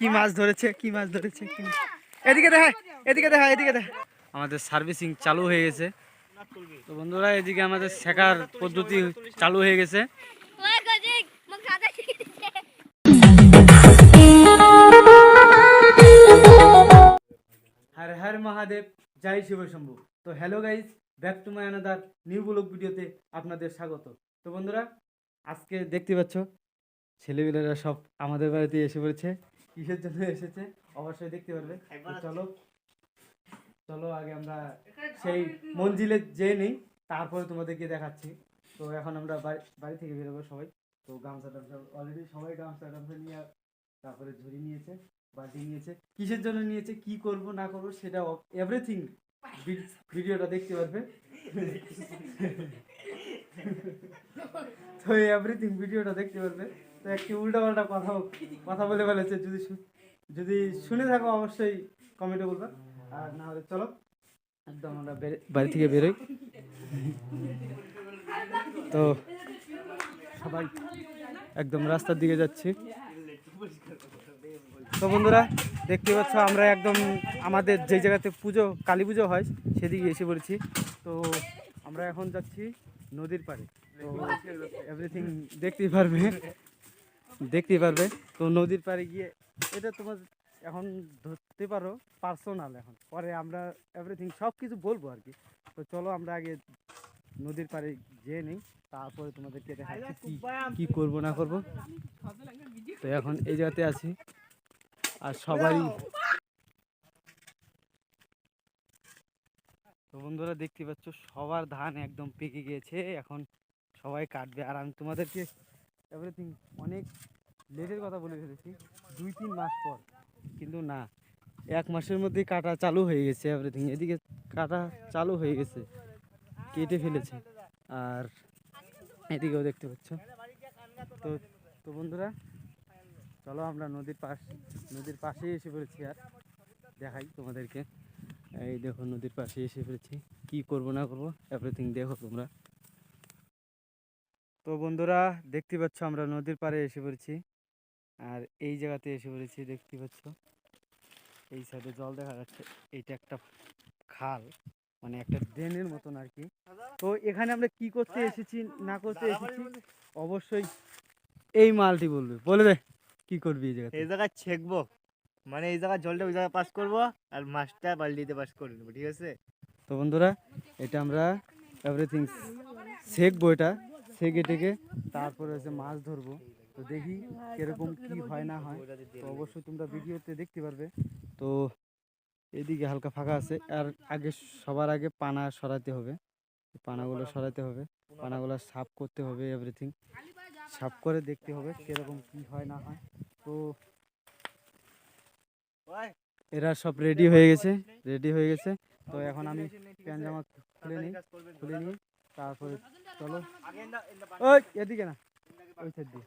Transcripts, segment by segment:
কি মাছ ধরেছে, কি মাছ ধরেছে কি এদিকে দেখা এদিকে দেখা এদিকে দেখা। আমাদের সার্ভিসিং চালু হয়ে গেছে। তো বন্ধুরা, এদিকে আমাদের শেখার পদ্ধতি চালু হয়ে গেছে। হর হর মহাদেব, জয় শিব শম্ভু। তো hello guys back to my another new vlog ভিডিওতে আপনাদের স্বাগত। তো বন্ধুরা, আজকে দেখতে পাচ্ছ ছেলেমেয়েরা সব আমাদের বাড়িতে এসে পড়েছে। কিসের জন্য এসেছে? অবশ্যই দেখতে পারবে। চলো চলো আগে আমরা সেই মঞ্জিলে যেয়ে নেই তারপরে তোমাদেরকে দেখাচ্ছি। তো এখন আমরা বাড়ি বাড়ি থেকে বেরোবো সবাই। তো গামছা টামছা অলরেডি সবাই গামছা টামছা নিয়ে তারপরে ঝুড়ি নিয়েছে বালতি নিয়েছে। কিসের জন্য নিয়েছে কি করব না করব সেটা এভরিথিং ভিডিওটা দেখতে পারবে। তো এভরিথিং ভিডিওটা দেখতে পারবে। তো একটি উল্টা পাল্টা কথা কথা বলে ফেলেছে, যদি যদি শুনে থাকো অবশ্যই কমেন্টে বলবে। আর না হলে চলো, একদম আমরা বাড়ি থেকে বেরোই। তো সবাই একদম রাস্তার দিকে যাচ্ছি। তো বন্ধুরা, দেখতে পাচ্ছ আমরা একদম আমাদের যে জায়গাতে পুজো, কালী পুজো হয়, সেদিকে এসে পড়েছি। তো আমরা এখন যাচ্ছি নদীর পাড়ে। তো এভরিথিং দেখতেই পারবে। দেখতেই পারবে। তো নদীর পাড়ে গিয়ে এটা তোমার এখন ধরতে পারো পার্সোনাল এখন। পরে আমরা এভরিথিং সব কিছু বলব আর কি। তো চলো আমরা আগে নদীর পাড়ে যেয়ে নিই, তারপরে তোমাদেরকে দেখাচ্ছি কি করব না করব। তো এখন এই জায়গাতে আছি, আর সবাই তো বন্ধুরা দেখতে পাচ্ছ, সবার ধান একদম পেকে গিয়েছে। এখন সবাই কাটবে। আর আমি তোমাদেরকে এভরিথিং অনেক লেটের কথা বলে ফেলেছি, দুই তিন মাস পর। কিন্তু না, এক মাসের মধ্যে কাটা চালু হয়ে গেছে এভরিথিং এদিকে কাটা চালু হয়ে গেছে, কেটে ফেলেছে। আর এদিকেও দেখতে পাচ্ছ। তো তো বন্ধুরা, চলো আমরা নদীর পাশ, নদীর পাশেই এসে পড়েছি আর। দেখাই তোমাদেরকে। এই দেখো, নদীর পাশে এসে পড়েছি। কি করব, না করব এভরিথিং দেখো তোমরা। তো বন্ধুরা, দেখতে পাচ্ছ আমরা নদীর পাড়ে এসে পড়েছি। আর এই জায়গাতে এসে পড়েছি দেখতে পাচ্ছ। এই সাইডে জল দেখা যাচ্ছে। এইটা একটা খাল মানে একটা ড্রেনের মতন আর কি। তো এখানে আমরা কি করতে এসেছি না করতে এসেছি অবশ্যই এই মালটি বলবে। বলবে কি করবি এই জায়গাতে? এই জায়গায় ছেকবো। মানে এই জায়গায় জলটা ওই জায়গায় পাস করব আর মাছটা বালতিতে পাস করে নেব ঠিক আছে? তো বন্ধুরা এটা আমরা এভরিথিং শেখবো এটা। শেখে টেকে তারপরে হচ্ছে মাছ ধরবো। তো দেখি কীরকম কি হয় না হয়। তো অবশ্যই তোমরা ভিডিওতে দেখতে পারবে। তো এদিকে হালকা ফাঁকা আছে। আর আগে সবার আগে পানা সরাতে হবে। পানাগুলো সরাতে হবে। পানাগুলো সাফ করতে হবে এভরিথিং সাফ করে দেখতে হবে কীরকম কি হয় না হয়। তো এরা সব রেডি হয়ে গেছে। রেডি হয়ে গেছে। তো এখন আমি প্যান্ট জামা খুলে নিই। খুলে নিই তারপরে চলো। এদিকে না। ওই সাইড দিয়ে।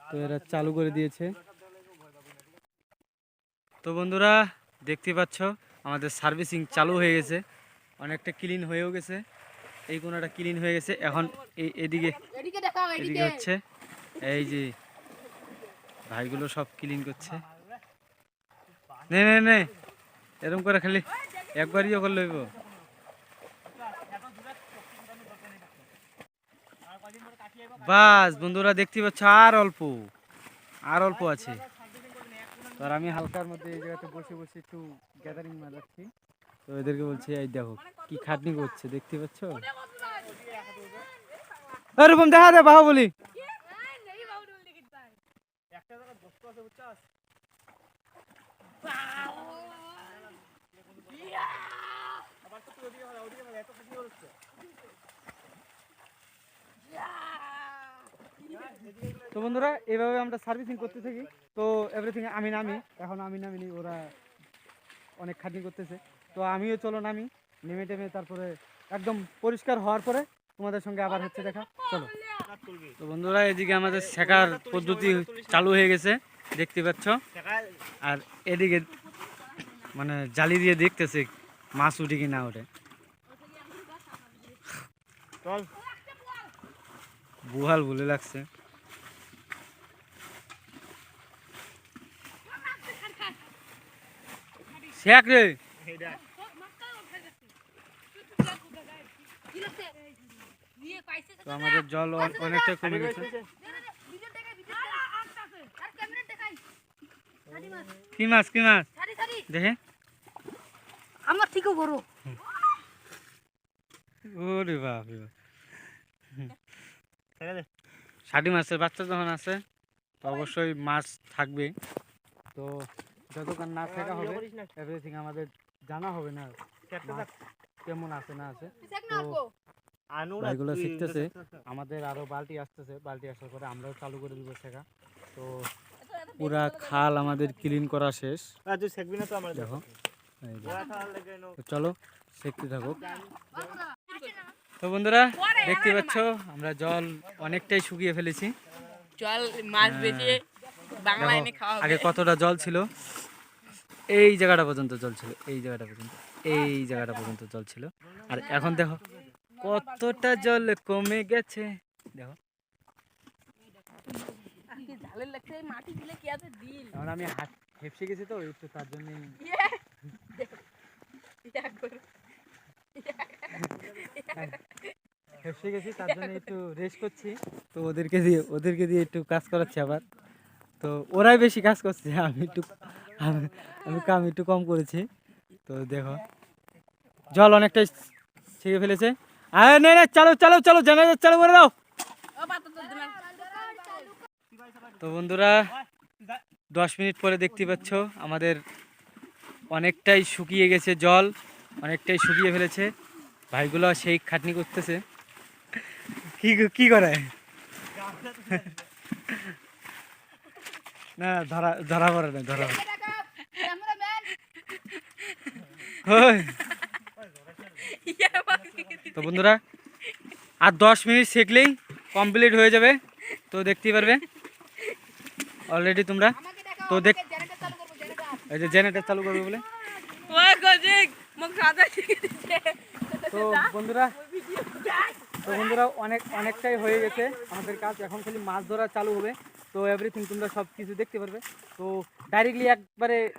তো এরা চালু করে দিয়েছে। তো বন্ধুরা, দেখতে পাচ্ছ, আমাদের সার্ভিসিং চালু হয়ে গেছে। অনেকটা ক্লিন হয়েও গেছে। এই কোনাটা ক্লিন হয়ে গেছে। এখন এই এদিকে এদিকে হচ্ছে, এই যে ভাইগুলো সব ক্লিন করছে। নে নে নে এরকম করে খালি একবারই করে লইব বাস বন্ধুরা দেখতে পাচ্ছ আর অল্প আর অল্প আছে। তো আর আমি হালকার মধ্যে এই জায়গাতে বসে বসে একটু গ্যাদারিং মারাচ্ছি। তো এদেরকে বলছি এই দেখো কি খাটনি করছে দেখতে পাচ্ছ? এরকম দেখা দে বাহুবলি। তো বন্ধুরা এভাবে আমরা সার্ভিসিং করতে থাকি। তো এভরিথিং আমি নামি এখন আমি নামিনি ওরা অনেক খাটনি করতেছে। তো আমিও চলো নামি নেমে টেমে তারপরে একদম পরিষ্কার হওয়ার পরে তোমাদের সঙ্গে আবার হচ্ছে দেখা। চলো। তো বন্ধুরা এদিকে আমাদের শেখার পদ্ধতি চালু হয়ে গেছে দেখতে পাচ্ছ। আর এদিকে মানে জালি দিয়ে দেখতেছে মাছ উঠে কি না ওঠে। চল। বুহাল ভুলে লাগছে। শেখ রে। তো আমাদের জল অ- অনেকটা কমে গেছে। কি মাছ কি মাছ? দেখে। আমার থেকেও বড়। ওরে বাপ। ষাটি মাছের বাচ্চা যখন আছে তো অবশ্যই মাছ থাকবে তো যতক্ষণ না থাকা হবে করিস এভরিথিং আমাদের জানা হবে না। কেমন আছে না আছে। তো ভাইগুলো শিখতেছে। আমাদের আরও বালতি আসতেছে বালতি আসার পরে আমরাও চালু করে দিব শেখা তো পুরা খাল আমাদের ক্লিন করা শেষ। আমার দেখো। চলো শিখতে থাকুক তো বন্ধুরা দেখতে পাচ্ছ আমরা জল অনেকটাই শুকিয়ে ফেলেছি। জল মাছ হ্যাঁ। বেচে বাংলা এনে খাওয়া আগে কতটা জল ছিল? এই জায়গাটা পর্যন্ত জল ছিল এই জায়গাটা পর্যন্ত এই জায়গাটা পর্যন্ত জল ছিল। আর এখন দেখো কতটা জল কমে গেছে। দেখো। আমি হাত হেপসে গেছি তো একটু তার জন্যই। হেপসে গেছি তার জন্য একটু রেস্ট করছি। তো ওদেরকে দিয়ে ওদেরকে দিয়ে একটু কাজ করাচ্ছি আবার। তো ওরাই বেশি কাজ করছে, আমি একটু, আমি কাম একটু কম করেছি। তো দেখো, জল অনেকটাই ছেড়ে ফেলেছে। আরে, নে চালো চালো চালো জেনারেটর চালু করে দাও। তো বন্ধুরা, দশ মিনিট পরে দেখতে পাচ্ছ, আমাদের অনেকটাই শুকিয়ে গেছে জল, অনেকটাই শুকিয়ে ফেলেছে। ভাইগুলো সেই খাটনি করতেছে। কি কি করে? না ধরা ধরা পড়ে না ধরা তো বন্ধুরা আর দশ মিনিট শিখলেই কমপ্লিট হয়ে যাবে। তো দেখতেই পারবে। অলরেডি তোমরা। তো দেখ এই যে জেনারেটর চালু করবে বলে। তো বন্ধুরা তো বন্ধুরা অনেক অনেকটাই হয়ে গেছে আমাদের কাজ। এখন খালি মাছ ধরা চালু হবে। তো এভরিথিং তোমরা সব কিছু দেখতে পারবে। তো ডাইরেক্টলি একবারে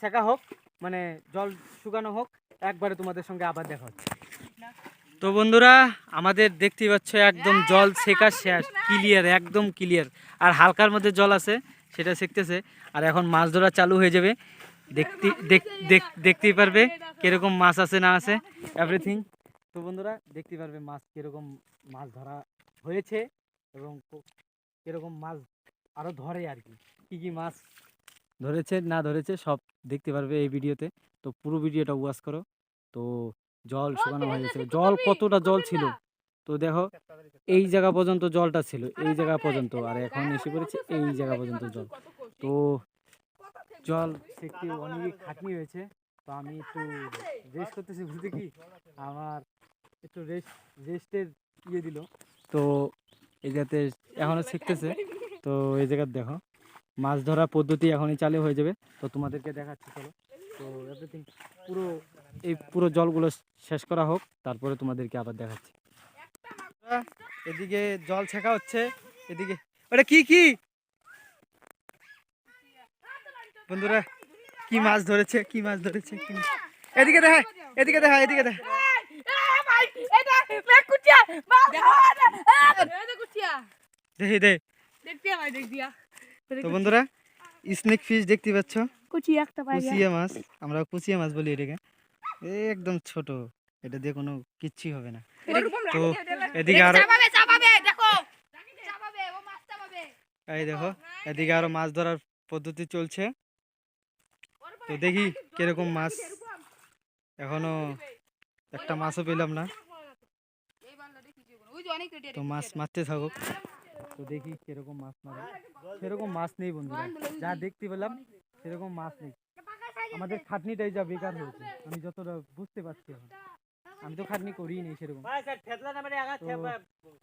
শেখা হোক মানে জল শুকানো হোক, একবারে তোমাদের সঙ্গে আবার দেখা হচ্ছে। তো বন্ধুরা, আমাদের দেখতেই পাচ্ছ একদম জল শেখা শেষ ক্লিয়ার একদম ক্লিয়ার আর হালকার মধ্যে জল আছে, সেটা শিখতেছে। আর এখন মাছ ধরা চালু হয়ে যাবে। দেখতে, দেখ- দেখ- দেখতেই পারবে কীরকম মাছ আছে না আছে এভরিথিং তো বন্ধুরা, দেখতে পারবে মাছ কীরকম মাছ ধরা হয়েছে এবং কীরকম মাছ আরও ধরে আর কি। কি কি মাছ? ধরেছে না ধরেছে সব দেখতে পারবে এই ভিডিওতে। তো পুরো ভিডিওটা ওয়াচ করো। তো জল শুকানো হয়ে গেছে। জল কতটা জল ছিল? তো দেখো এই জায়গা পর্যন্ত জলটা ছিল। এই জায়গা পর্যন্ত। আর এখন এসে পড়েছে এই জায়গা পর্যন্ত জল। তো জল দেখতে অনেক খাটনি হয়েছে। তো আমি একটু রেস্ট করতেছি বুঝতে কি আমার একটু রেস্ট রেস্টের ইয়ে দিল। তো এই জায়গাতে এখনও শিখতেছে। তো এই জায়গার দেখো মাছ ধরা পদ্ধতি এখনই চালু হয়ে যাবে। তো তোমাদেরকে দেখাচ্ছি চলো। তো এভরিথিং পুরো এই পুরো জলগুলো শেষ করা হোক তারপরে তোমাদেরকে আবার দেখাচ্ছি। এদিকে জল ছেঁকা হচ্ছে এদিকে ওটা কি কি? বন্ধুরা কি মাছ ধরেছে কি মাছ ধরেছে কি এদিকে দেখা এদিকে দেখা এদিকে দেখা দেখি। দে তো বন্ধুরা স্নেক ফিশ দেখতে পাচ্ছ? কুচি একটা পাই কুচিয়া মাছ আমরা কুচিয়া মাছ বলি এটাকে। এ একদম ছোট এটা দিয়ে কোনো কিচ্ছুই হবে না। তো এদিকে আরও এই দেখো এদিকে আরও মাছ ধরার পদ্ধতি চলছে। তো দেখি কীরকম মাছ। এখনও একটা মাছও পেলাম না। তো মাছ মারতে থাকুক। তো দেখি কীরকম মাছ মারে। সেরকম মাছ নেই বন্ধুরা। যা দেখতে পেলাম সেরকম মাছ নেই। আমাদের খাটনিটাই যা বেকার হয়েছে। আমি যতটা বুঝতে পারছি এখন। আমি তো খাটনি করিই নেই সেরকম।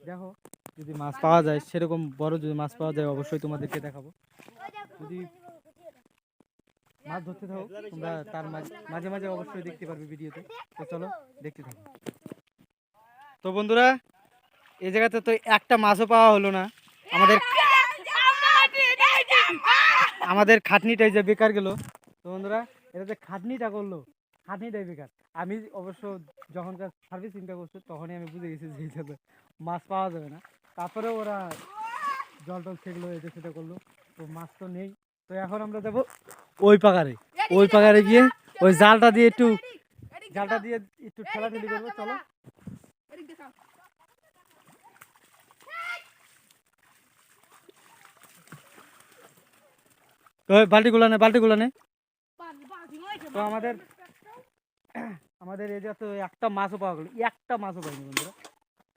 দেখো যদি মাছ পাওয়া যায় সেরকম বড় যদি মাছ পাওয়া যায় অবশ্যই তোমাদেরকে দেখাবো। যদি মাছ ধরতে থাকো তোমরা তার মাঝে মাঝে মাঝে অবশ্যই দেখতে পারবে ভিডিওতে। তো চলো দেখতে থাকো। তো বন্ধুরা এই জায়গাতে তো একটা মাছও পাওয়া হলো না। আমাদের আমাদের খাটনিটাই যে বেকার গেল। তো বন্ধুরা এটা যে খাটনিটা করল খাটনিটাই বেকার। আমি অবশ্য যখনকার সার্ভিসিংটা করছ তখনই আমি বুঝে গেছি যে এটাতে মাছ পাওয়া যাবে না। তারপরে ওরা জল টল সেগুলো এটা সেটা করল। তো মাছ তো নেই। তো এখন আমরা যাব ওই পাকারে। ওই পাকারে গিয়ে ওই জালটা দিয়ে একটু জালটা দিয়ে একটু ঠেলাঠেলি করব চলো। বালতিগুলো নে বালতিগুলো নে। তো আমাদের আমাদের এই তো একটা মাছও পাওয়া গেল একটা মাছও পাইনি বন্ধুরা।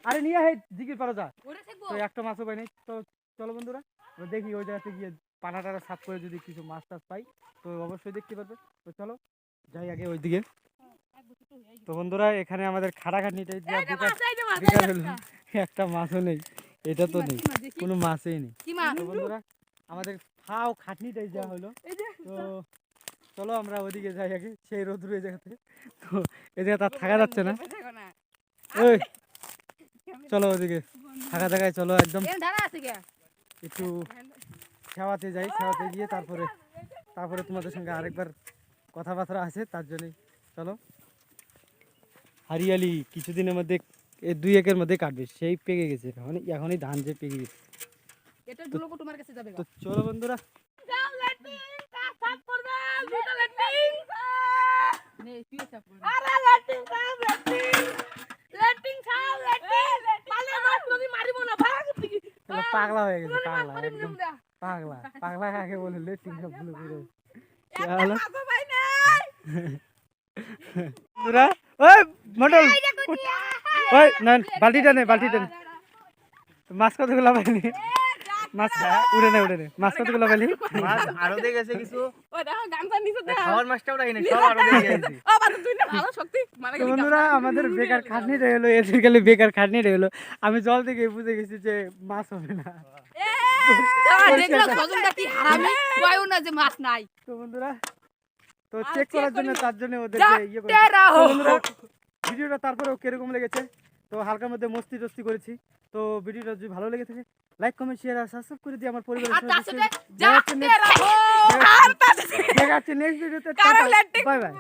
আরে নিয়ে হে জিগির পারো যা। তো একটা মাছও পাইনি। তো চলো বন্ধুরা দেখি ওই জায়গাতে গিয়ে পানা টানা সাফ করে যদি কিছু মাছ টাছ পাই তো অবশ্যই দেখতে পারবে। তো চলো যাই আগে ওই দিকে তো বন্ধুরা এখানে আমাদের খাটাখাটনিটাই যা একটা মাছও নেই এটা তো নেই কোনো মাছই নেই। বন্ধুরা আমাদের ফাও খাটনিটাই যা হলো। তো চলো। আমরা ওদিকে যাই আগে সেই রোদ্র এই জায়গাতে। তো এই জায়গাতে আর থাকা যাচ্ছে না। ওই চলো ওদিকে থাকা জায়গায় চলো একদম। একটু সেওয়াতে যাই সেওয়াতে গিয়ে তারপরে তারপরে তোমাদের সঙ্গে আরেকবার কথাবার্তা আছে তার জন্যই। চলো। হারিয়ালি কিছুদিনের মধ্যে এই দুই একের মধ্যে কাটবে সেই পেকে গেছে। এখন এখনই ধান যে পেকে গেছে। এটা তোমার কাছে যাবে তো চলো বন্ধুরা। নে তুই চাপ আরে লেটিং খাও লেটিং লেটিং খাও লেটিং পালে মাছ নদী মারিব না ভাগ। পাগলা হয়ে গেছে পাগলা একদম পাগলা পাগলা কাকে বলে? লেটিং সব ভুলে ঘুরে চলো। ভাই নাই। বন্ধুরা ওই মন্ডল ওই না বালতিটা নে বালতিটা নে। মাছ কতগুলো পাইনি? মাছ উড়ে নে উড়ে নে। মাছ কতগুলো পাইলি মাছ আরও দিয়ে গেছে কিছু। ও দেখো গামছা নিচে দেখ খাওয়ার মাছটাও রাখি না সব আরও দিয়ে গেছে ও বাবা তুই না ভালো শক্তি। মানে বন্ধুরা আমাদের বেকার খাটনি রয়ে গেলো এদের গেলে বেকার খাটনি রয়ে গেলো। আমি জল থেকে বুঝে গেছি যে মাছ হবে না। দেখল সজনটা কি হারামি? কয়ও না যে মাছ নাই। তো বন্ধুরা তো চেক করার জন্য তার জন্য ওদের ইয়ে করে। ভিডিওটা তারপরেও কীরকম লেগেছে? তো হালকার মধ্যে মস্তি টস্তি করেছি। তো ভিডিওটা যদি ভালো লেগে থাকে লাইক কমেন্ট শেয়ার আর সাবস্ক্রাইব করে দিয়ে আমার পরিবারের সাথে দেখা হচ্ছে নেক্সট ভিডিওতে বাই বাই